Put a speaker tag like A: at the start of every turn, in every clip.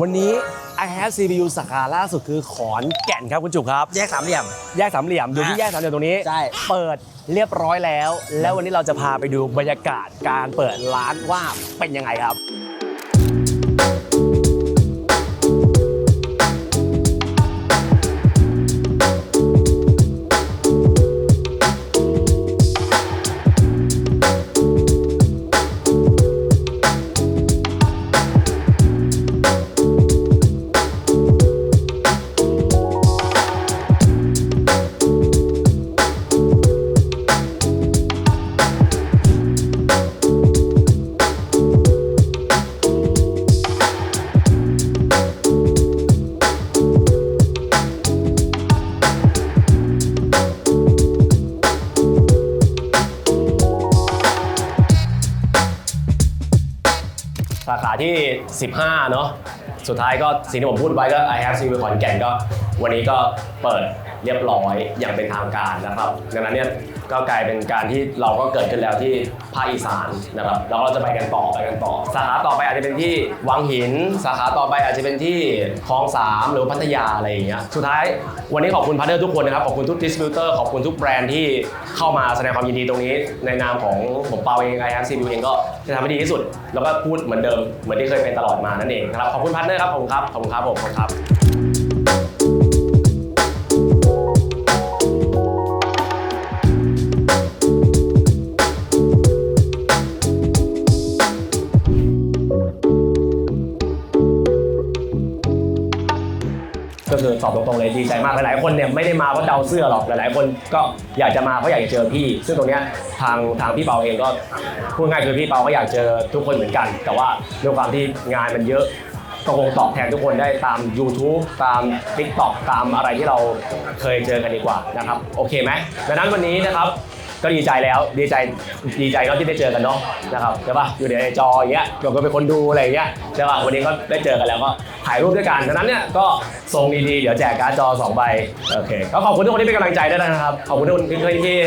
A: วันนี้ I have CPU สาขาล่าสุดคือขอนแก่นครับคุณจุกครับ
B: แยกสามเหลี่ยม
A: แยกสามเหลี่ยมอยู่ที่
B: อะ
A: แยกสามเหลี่ยมตรงนี้
B: ใช่
A: เปิดเรียบร้อยแล้ว แล้ววันนี้เราจะพาไปดูบรรยากาศการเปิดร้านว่าเป็นยังไงครับ ขาที่ 15 เนาะสุดท้ายก็สิ่งที่ผมพูดไว้ก็ I have seen ขอนแก่นก็ วันนี้ก็เปิดเรียบร้อยอย่างเป็นทางการนะครับดังนั้นเนี่ยก็กลายเป็นการที่เราก็เกิดขึ้นแล้วที่ภาคอีสานนะครับแล้วเราจะไปกันต่อไปกันต่อ สาขาต่อไปอาจจะเป็นที่วังหิน สาขาต่อไปอาจจะเป็นที่คลองสามหรือพัทยาอะไรอย่างเงี้ยสุดท้ายวันนี้ขอบคุณพาร์ทเนอร์ทุกคนนะครับขอบคุณทุกดิสติบิวเตอร์ขอบคุณทุกแบรนด์ที่เข้ามาแสดงความยินดีตรงนี้ ในนามของผมเปาเอง I have CPU เองก็จะทำให้ดีที่สุด แล้วก็พูดเหมือนเดิมเหมือนที่เคยเป็นตลอดมานั่นเองนะครับขอบคุณพาร์ทเนอร์ครับผมครับขอบคุณครับผมขอบคุณครับ ก็คือตอบตรงๆเลยดีใจมากหลายๆคนเนี่ยไม่ได้มาเพราะเดาเสื้อหรอกหลายๆคนก็อยากจะมาเพราะอยากจะเจอพี่ ซึ่งตรงเนี้ยทางทางพี่เปาเองก็พูดง่ายคือพี่เปาก็อยากเจอทุกคนเหมือนกัน แต่ว่าด้วยความที่งานมันเยอะก็คงตอบแทนทุกคนได้ตาม YouTube ตาม TikTok ตามอะไรที่เราเคยเจอกันดีกว่านะครับ โอเคไหมดังนั้นวันนี้นะครับ ก็ดีใจแล้วดีใจดีใจเนาะที่ได้เจอกันเนาะนะครับใช่ป่ะอยู่ในจออย่างเงี้ยเราก็เป็นคนดูอะไรอย่างเงี้ยใช่ป่ะวันนี้ก็ได้เจอกันแล้วก็ถ่ายรูปด้วยกันดังนั้นเนี่ยก็ทรงดีๆเดี๋ยวแจกการ์ดจอ2ใบโอเคก็ขอบคุณทุกคนที่เป็นกำลังใจด้วยนะครับขอบคุณทุกคนที่ที่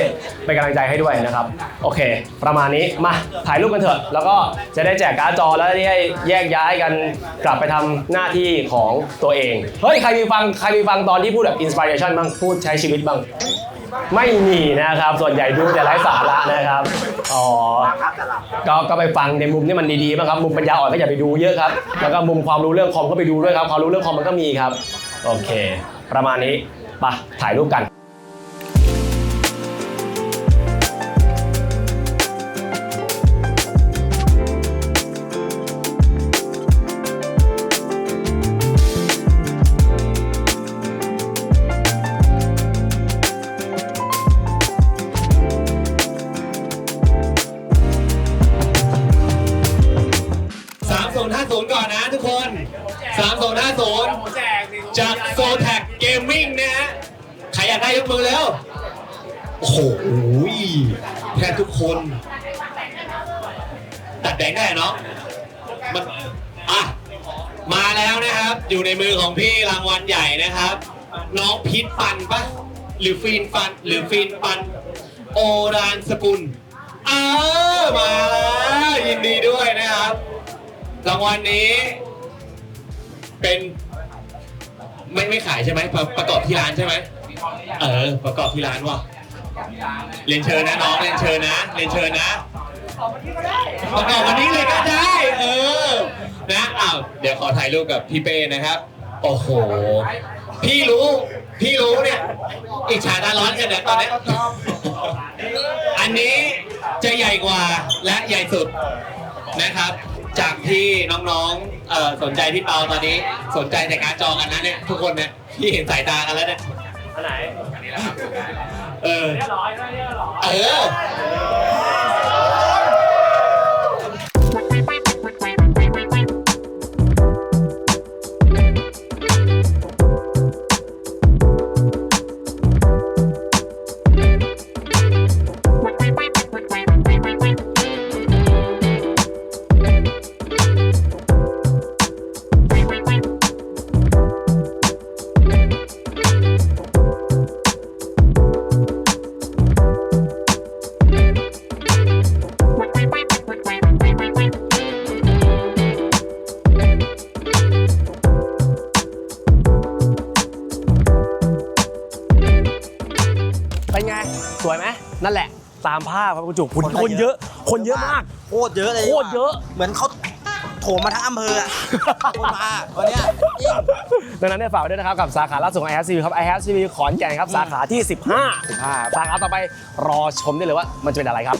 A: เป็นกำลังใจให้ด้วยนะครับโอเค ประมาณนี้มาถ่ายรูปกันเถอะ แล้วก็จะได้แจกการ์ดจอแล้วได้แยกย้ายกันกลับไปทำหน้าที่ของตัวเองเฮ้ยใครมีฟังใครมีฟังตอนที่พูดแบบอินสปิเรชันบ้างพูดใช้ชีวิตบ้าง ไม่มีนะครับส่วนใหญ่ดูแต่ไร้สาระนะครับ อ๋อ ก็ก็ไปฟังในมุมที่มันดีๆบ้างครับ มุมปัญญาอ่อนก็อย่าไปดูเยอะครับ แล้วก็มุมความรู้เรื่องคอมก็ไปดูด้วยครับ ความรู้เรื่องคอมมันก็มีครับ โอเค ประมาณนี้ไปะถ่ายรูปกัน
C: สามศูนย์ห้าศูนย์ก่อนนะทุกคนสามศูนย์ห้าศูนย์จากโซแท็กเกมมิ่งนะฮะ ใครอยากได้ยกมือแล้ว โอ้โหแทนทุกคน ตัดแดงได้เนาะมันอะ มาแล้วนะครับ อยู่ในมือของพี่รางวัลใหญ่นะครับ น้องพิษปันปะหรือฟีนปัน หรือฟีนปัน โอรานสกุล เออมาแล้วยินดีด้วยนะครับ รางวัลนี้ เป็นไม่ไม่ขายใช่ไหมประประกอบที่ร้านใช่ไหมเออ ประกอบที่ร้านว่ะเรียนเชิญนะน้องเรียนเชิญนะเรียนเชิญนะประกอบวันนี้เลยก็ได้ เออ นะอ้าวเดี๋ยวขอถ่ายรูปกับพี่เป้นะครับ โอ้โห พี่รู้ พี่รู้เนี่ยอิจฉาตาร้อนกันเนี่ยตอนนี้ อันนี้จะใหญ่กว่าและใหญ่สุดนะครับ จากที่น้องๆเอ่อสนใจพี่เปาตอนนี้ สนใจในการดจอกันนะเนี่ยทุกคนเนี่ยพี่เห็นสายตากันแล้วเนี่ย
A: อันไหน
C: เออ
A: เรียบร้อยเรียบร้อย
C: เออ
D: Thank
A: นั่นแหละตามภาพครับคุณจุกคน
B: คนก็
A: คนเยอะ คนเยอะมาก
B: โคตรเยอะเลย
A: โคตรเยอะ
B: เหมือนเขาโถมมาทั้งอำเภออะคนมาวันเนี้ยจริง
A: ดังนั้นเนี่ยฝากไว้ด้วยนะครับกับสาขาล่าสุดของ i h a v e CV ครับ i h a v e CV ขอนแก่นครับ สาขาที่ 15 15สาขาต่อไปรอชมได้เลยว่ามันจะเป็นอะไรครับ